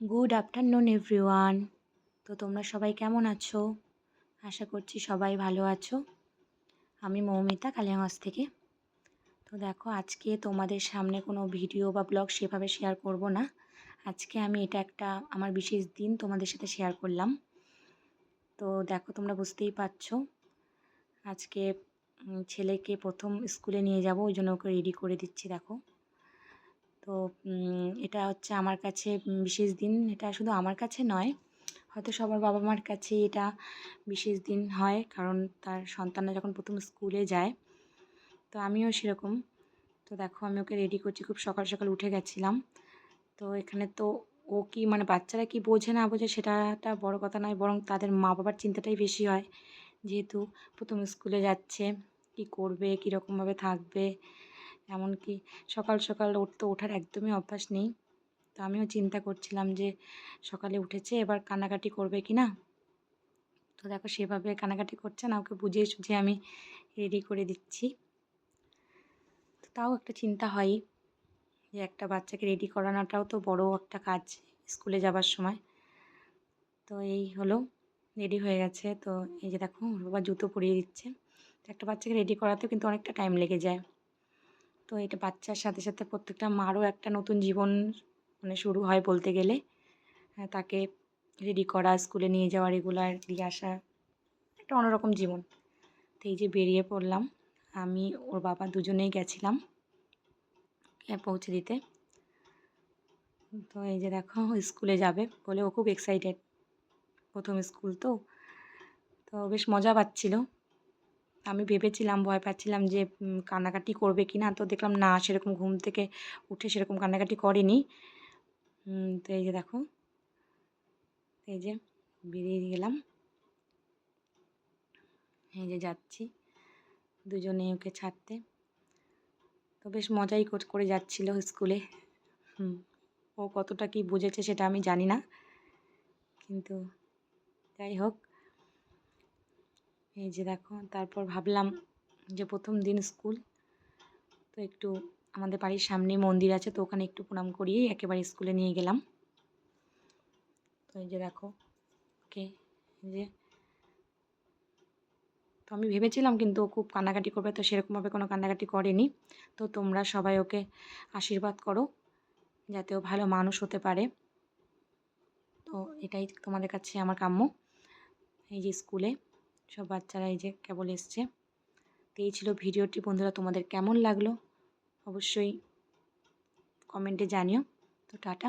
Good afternoon everyone তো তোমরা সবাই কেমন আছো? আশা করছি সবাই ভালো আছো। আমি মৌমিতা কালিয়াগঞ্জ থেকে। তো দেখো, আজকে তোমাদের সামনে কোনো ভিডিও বা ব্লগ সেভাবে শেয়ার করব না। আজকে আমি এটা একটা আমার বিশেষ দিন তোমাদের সাথে শেয়ার করলাম। তো দেখো, তোমরা বুঝতেই পারছ, আজকে ছেলেকে প্রথম স্কুলে নিয়ে যাব, ওই জন্য ওকে রেডি করে দিচ্ছি, দেখো। তো এটা হচ্ছে আমার কাছে বিশেষ দিন। এটা শুধু আমার কাছে নয়, হয়তো সবার বাবা মার কাছে এটা বিশেষ দিন হয়, কারণ তার সন্তানরা যখন প্রথম স্কুলে যায়, তো আমিও সেরকম। তো দেখো, আমি ওকে রেডি করছি, খুব সকাল সকাল উঠে গেছিলাম। তো এখানে তো ও কি মানে বাচ্চারা কি বোঝে না বোঝে সেটাটা বড় কথা নয়, বরং তাদের মা বাবার চিন্তাটাই বেশি হয়। যেহেতু প্রথম স্কুলে যাচ্ছে, কি করবে, কীরকমভাবে থাকবে এমনকি সকাল সকাল উঠতে ওঠার একদমই অভ্যাস নেই। তো আমিও চিন্তা করছিলাম যে সকালে উঠেছে, এবার কান্নাকাটি করবে কি না? তো দেখো সেভাবে কান্নাকাটি করছে না, ওকে বুঝিয়ে সুঝিয়ে আমি রেডি করে দিচ্ছি। তো তাও একটা চিন্তা হয় যে একটা বাচ্চাকে রেডি করানোটাও তো বড় একটা কাজ স্কুলে যাবার সময়। তো এই হলো রেডি হয়ে গেছে। তো এই যে দেখো বাবা জুতো পরিয়ে দিচ্ছে। তো একটা বাচ্চাকে রেডি করাতেও কিন্তু অনেকটা টাইম লেগে যায়। তো এটা বাচ্চার সাথে সাথে প্রত্যেকটা মারও একটা নতুন জীবন মানে শুরু হয় বলতে গেলে। হ্যাঁ, তাকে রেডি করা স্কুলে নিয়ে যাওয়া রেগুলার দিয়ে আসা একটা অন্যরকম জীবন। তো এই যে বেরিয়ে পড়লাম আমি ওর বাবা দুজনেই গেছিলাম পৌঁছে দিতে। তো এই যে দেখো স্কুলে যাবে বলে ও খুব এক্সাইটেড প্রথম স্কুল তো তো বেশ মজা পাচ্ছিল। আমি ভেবেছিলাম, ভয় পাচ্ছিলাম যে কান্নাকাটি করবে কি না তো দেখলাম, না, সেরকম ঘুম থেকে উঠে সেরকম কান্নাকাটি করেনি। তো এই যে দেখো, এই যে বেরিয়ে গেলাম। এই যে যাচ্ছি দুজনে ওকে ছাড়তে। তো বেশ মজাই করে যাচ্ছিল স্কুলে। হুম, ও কতটা কি বুঝেছে সেটা আমি জানি না। কিন্তু যাই হোক এই যে দেখো, তারপর ভাবলাম যে প্রথম দিন স্কুল, তো একটু আমাদের বাড়ির সামনে মন্দির আছে, তো ওখানে একটু প্রণাম করিয়েই একেবারে স্কুলে নিয়ে গেলাম। তো এই যে দেখো, ওকে যে। তো আমি ভেবেছিলাম কিন্তু ও খুব কান্নাকাটি করবে, তো সেরকমভাবে কোনো কান্নাকাটি করেনি। তো তোমরা সবাই ওকে আশীর্বাদ করো, যাতে ও ভালো মানুষ হতে পারে। তো এটাই তোমাদের কাছে আমার কাম্য, এই যে স্কুলে। সব বাচ্চারা এই যে কেবল এসছে। তো এই ছিল ভিডিওটি। বন্ধুরা, তোমাদের কেমন লাগল? অবশ্যই কমেন্টে জানিও। তো টাটা।